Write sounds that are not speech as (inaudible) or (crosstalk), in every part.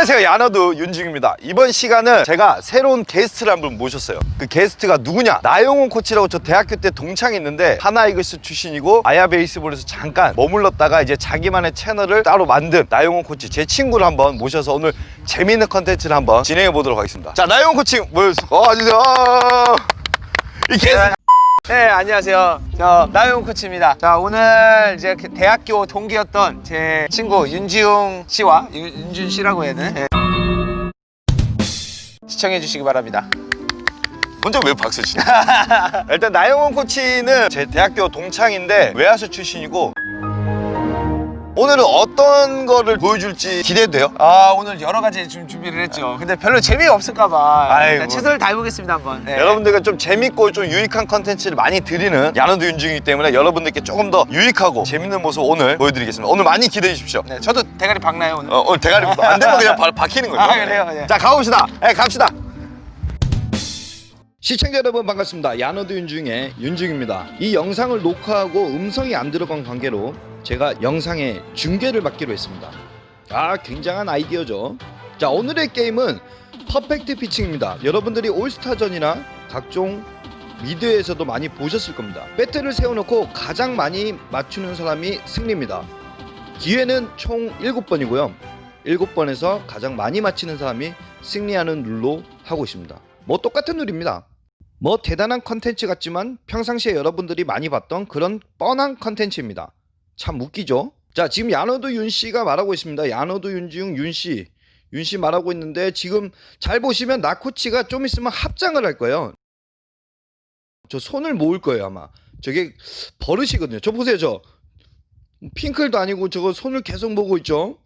안녕하세요. 야너드 윤중입니다. 이번 시간은 제가 새로운 게스트를 한 분 모셨어요. 그 게스트가 누구냐? 나영훈 코치라고 저 대학교 때 동창이 있는데 하나이글스 출신이고 아야 베이스볼에서 잠깐 머물렀다가 이제 자기만의 채널을 따로 만든 나영훈 코치 제 친구를 한번 모셔서 오늘 재미있는 컨텐츠를 한번 진행해 보도록 하겠습니다. 자 나영훈 코치 모여주세요. 어, 와주세요. 어. 이 게스트 네, 안녕하세요. 저 나용 코치입니다. 자, 오늘 이제 그 대학교 동기였던 제 친구 윤지용 씨와 윤- 윤준 씨라고 해야 되나? 네. 시청해 주시기 바랍니다. 먼저 왜 박수 치냐? (laughs) 일단 나영훈 코치는 제 대학교 동창인데 외야수 출신이고 오늘은 어떤 거를 보여줄지 기대돼요. 아, 오늘 여러 가지 좀 준비를 했죠. 근데 별로 재미없을까봐 아이고. 일단 최선을 다해보겠습니다, 한번. 네. 여러분들과 좀 재밌고 좀 유익한 컨텐츠를 많이 드리는 야노드 윤중이기 때문에 여러분들께 조금 더 유익하고 재밌는 모습 오늘 보여드리겠습니다. 오늘 많이 기대해 주십시오. 네, 저도 대가리 박나요, 오늘? 어, 오늘 대가리 안 되면 그냥 바로 박히는 거죠. 아, 그래요? 네. 자, 가봅시다. 네, 갑시다. 시청자 여러분 반갑습니다. 야노드 윤중의 윤중입니다. 이 영상을 녹화하고 음성이 안 들어간 관계로 제가 영상의 중계를 맡기로 했습니다. 아, 굉장한 아이디어죠. 자, 오늘의 게임은 퍼펙트 피칭입니다. 여러분들이 올스타전이나 각종 미드에서도 많이 보셨을 겁니다. 배트를 세워놓고 가장 많이 맞추는 사람이 승리입니다. 기회는 총 7번이고요. 7번에서 가장 많이 맞히는 사람이 승리하는 룰로 하고 있습니다. 뭐 똑같은 룰입니다. 뭐 대단한 컨텐츠 같지만 평상시에 여러분들이 많이 봤던 그런 뻔한 컨텐츠입니다. 참 웃기죠? 자, 지금 야노드 윤 씨가 말하고 있습니다. 야노드 윤지웅 윤 씨. 윤 씨 말하고 있는데 지금 잘 보시면 나코치가 좀 있으면 합장을 할 거예요. 저 손을 모을 거예요, 아마. 저게 버릇이거든요. 저 보세요, 저. 핑클도 아니고 저거 손을 계속 모으고 있죠.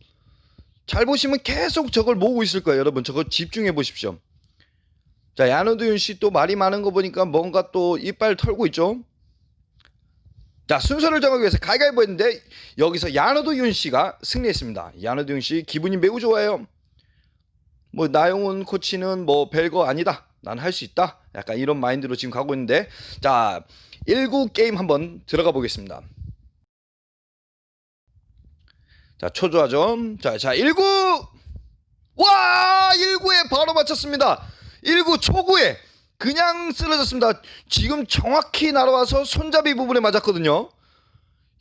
잘 보시면 계속 저걸 모으고 있을 거예요, 여러분. 저거 집중해 보십시오. 자, 야노드윤 씨 또 말이 많은 거 보니까 뭔가 또 이빨 털고 있죠. 자, 순서를 정하기 위해서 가위가위보 했는데 여기서 야노드윤 씨가 승리했습니다. 야노드윤 씨 기분이 매우 좋아요. 뭐 나영훈 코치는 뭐 별거 아니다. 난 할 수 있다. 약간 이런 마인드로 지금 가고 있는데 자, 1구 게임 한번 들어가 보겠습니다. 자, 초조하죠. 자, 자, 1구! 와! 1구에 바로 맞췄습니다. 1구 초구에 그냥 쓰러졌습니다. 지금 정확히 날아와서 손잡이 부분에 맞았거든요.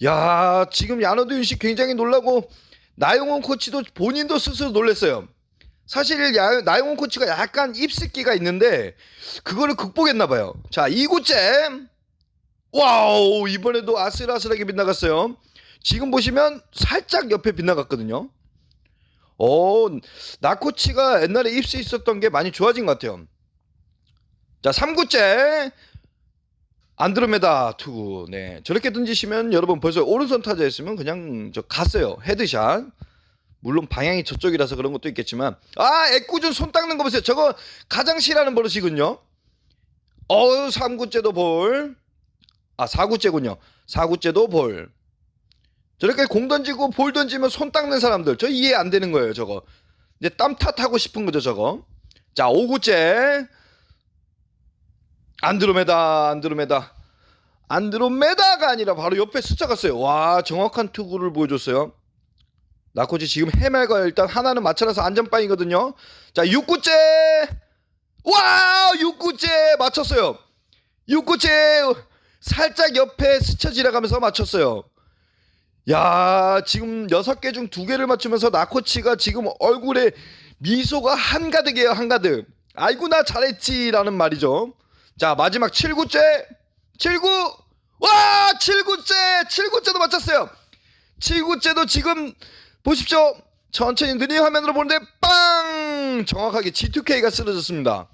야, 지금 야노드윤 씨 굉장히 놀라고 나용원 코치도 본인도 스스로 놀랐어요. 사실 야, 나용원 코치가 약간 입습기가 있는데 그거를 극복했나 봐요. 자, 2구째. 와우, 이번에도 아슬아슬하게 빗나갔어요. 지금 보시면 살짝 옆에 빗나갔거든요. 어, 나코치가 옛날에 입수 있었던 게 많이 좋아진 것 같아요. 자, 3구째. 안드로메다 투구. 네. 저렇게 던지시면 여러분 벌써 오른손 타자였으면 그냥 저 갔어요. 헤드샷. 물론 방향이 저쪽이라서 그런 것도 있겠지만 아, 애꿎은 손 닦는 거 보세요. 저거 가장 싫어하는 버릇이군요. 어우, 3구째도 볼. 아, 4구째군요. 4구째도 볼. 저렇게 공 던지고 볼 던지면 손 닦는 사람들 저 이해 안 되는 거예요 저거 이제 땀 탓하고 싶은 거죠 저거 자 5구째 안드로메다 안드로메다. 안드로메다가 아니라 바로 옆에 숫자가 써요. 와 정확한 투구를 보여줬어요. 나코지 지금 해맑아요. 일단 하나는 맞춰놔서 안전빵이거든요. 자 6구째! 와 6구째 맞췄어요. 6구째 살짝 옆에 스쳐 지나가면서 맞췄어요. 야 지금 여섯 개중두 개를 맞추면서 나코치가 지금 얼굴에 미소가 한가득이에요 한가득. 아이고 나 잘했지 라는 말이죠 자 마지막 7구째 7구 와 7구째 7구째도 맞췄어요 7구째도 지금 보십시오 천천히 느린 화면으로 보는데 빵 정확하게 G2K가 쓰러졌습니다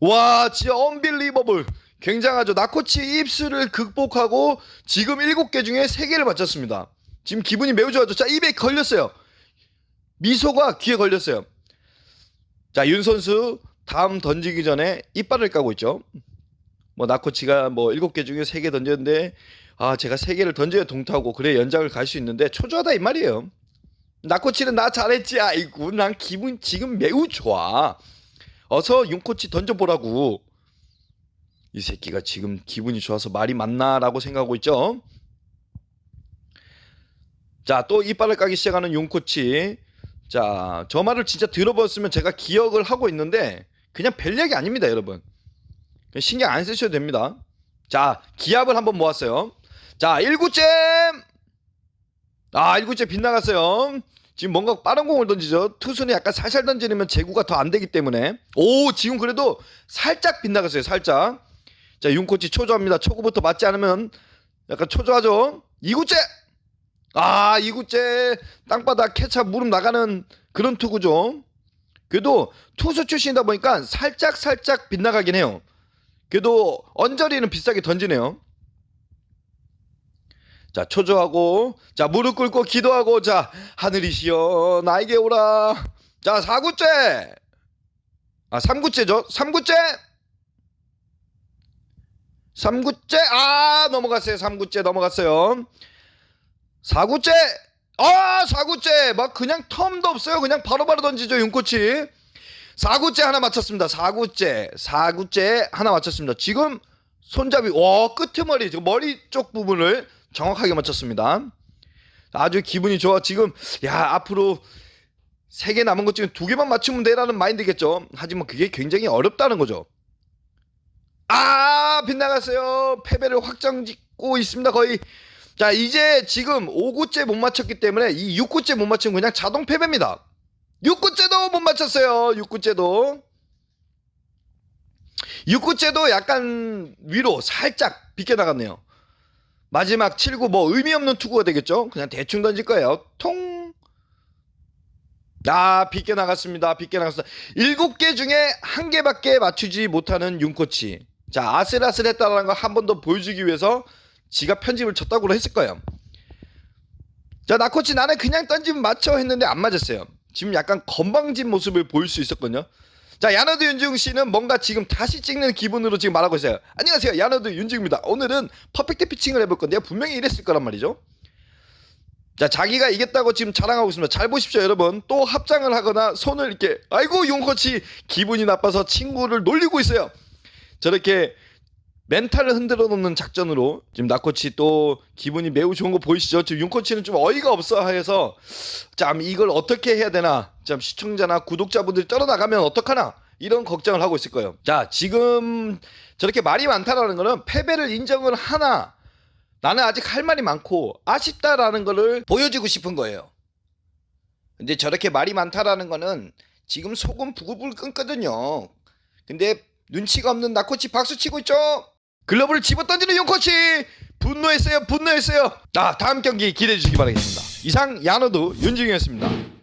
와 진짜 언빌리버블 굉장하죠. 나코치 입술을 극복하고 지금 7개 중에 3개를 맞췄습니다. 지금 기분이 매우 좋아져. 자, 입에 걸렸어요. 미소가 귀에 걸렸어요. 자, 윤 선수 다음 던지기 전에 이빨을 까고 있죠. 뭐 나코치가 뭐 7개 중에 3개 던졌는데 아, 제가 3개를 던져야 동타고 그래 연장을 갈 수 있는데 초조하다 이 말이에요. 나코치는 나 잘했지. 아이고, 난 기분 지금 매우 좋아. 어서 윤코치 던져보라고. 이 새끼가 지금 기분이 좋아서 말이 맞나라고 생각하고 있죠. 자, 또 이빨을 까기 시작하는 윤코치. 자, 저 말을 진짜 들어봤으면 제가 기억을 하고 있는데 그냥 별 얘기 아닙니다, 여러분. 신경 안 쓰셔도 됩니다. 자, 기압을 한번 모았어요. 자, 1구째. 아, 1구째 빗나갔어요. 지금 뭔가 빠른 공을 던지죠. 투수는 약간 살살 던지면 제구가 더 안 되기 때문에. 오, 지금 그래도 살짝 빗나갔어요. 살짝. 자, 윤코치 초조합니다. 초구부터 맞지 않으면 약간 초조하죠. 2구째. 아, 2구째 땅바닥 캐차 무릎 나가는 그런 투구죠. 그래도 투수 출신이다 보니까 살짝 살짝 빗나가긴 해요. 그래도 언저리는 비싸게 던지네요. 자 초조하고 자 무릎 꿇고 기도하고 자 하늘이시여 나에게 오라. 자 4구째. 아 3구째죠? 3구째? 3구째? 아 넘어갔어요. 3구째 넘어갔어요. 4구째 아 4구째 막 그냥 텀도 없어요 그냥 바로바로 던지죠 윤코치 4구째 하나 맞췄습니다 4구째 4구째 하나 맞췄습니다 지금 손잡이 와 끄트머리 머리 쪽 부분을 정확하게 맞췄습니다. 아주 기분이 좋아. 지금 야 앞으로 세 개 남은 것 중에 두 개만 맞추면 돼라는 마인드겠죠. 하지만 그게 굉장히 어렵다는 거죠. 아 빗나갔어요. 패배를 확정 짓고 있습니다. 거의 자 이제 지금 5구째 못 맞췄기 때문에 이 6구째 못 맞추면 그냥 자동 패배입니다. 6구째도 못 맞췄어요. 6구째도 6구째도 약간 위로 살짝 비껴 나갔네요. 마지막 7구 뭐 의미 없는 투구가 되겠죠? 그냥 대충 던질 거예요. 통. 아, 빗게 나갔습니다. 빗게 나갔습니다. 7개 중에 한 개밖에 맞추지 못하는 윤코치. 자, 아슬아슬했다는 걸 한 번 더 보여주기 위해서 지가 편집을 쳤다고 했을 거예요. 자, 나코치 나는 그냥 던지면 맞춰 했는데 안 맞았어요. 지금 약간 건방진 모습을 보일 수 있었거든요. 자, 야너드 윤중 씨는 뭔가 지금 다시 찍는 기분으로 지금 말하고 있어요. 안녕하세요. 야너드 윤중입니다. 오늘은 퍼펙트 피칭을 해볼 건데요. 분명히 이랬을 거란 말이죠. 자, 자기가 이겼다고 지금 자랑하고 있습니다. 잘 보십시오, 여러분. 또 합장을 하거나 손을 이렇게, 아이고, 용코치 기분이 나빠서 친구를 놀리고 있어요. 저렇게 멘탈을 흔들어 놓는 작전으로 지금 나코치 또 기분이 매우 좋은 거 보이시죠? 지금 윤코치는 좀 어이가 없어 해서 참 이걸 어떻게 해야 되나 참 시청자나 구독자분들이 떨어나가면 어떡하나 이런 걱정을 하고 있을 거예요. 자 지금 저렇게 말이 많다라는 거는 패배를 인정을 하나 나는 아직 할 말이 많고 아쉽다라는 거를 보여주고 싶은 거예요. 근데 저렇게 말이 많다라는 거는 지금 속은 부글부글 끓거든요. 근데 눈치가 없는 나코치 박수 치고 있죠. 글러브를 집어 던지는 용코치 분노했어요. 분노했어요. 자 다음 경기 기대해 주시기 바라겠습니다. 이상 야노드 윤중이었습니다.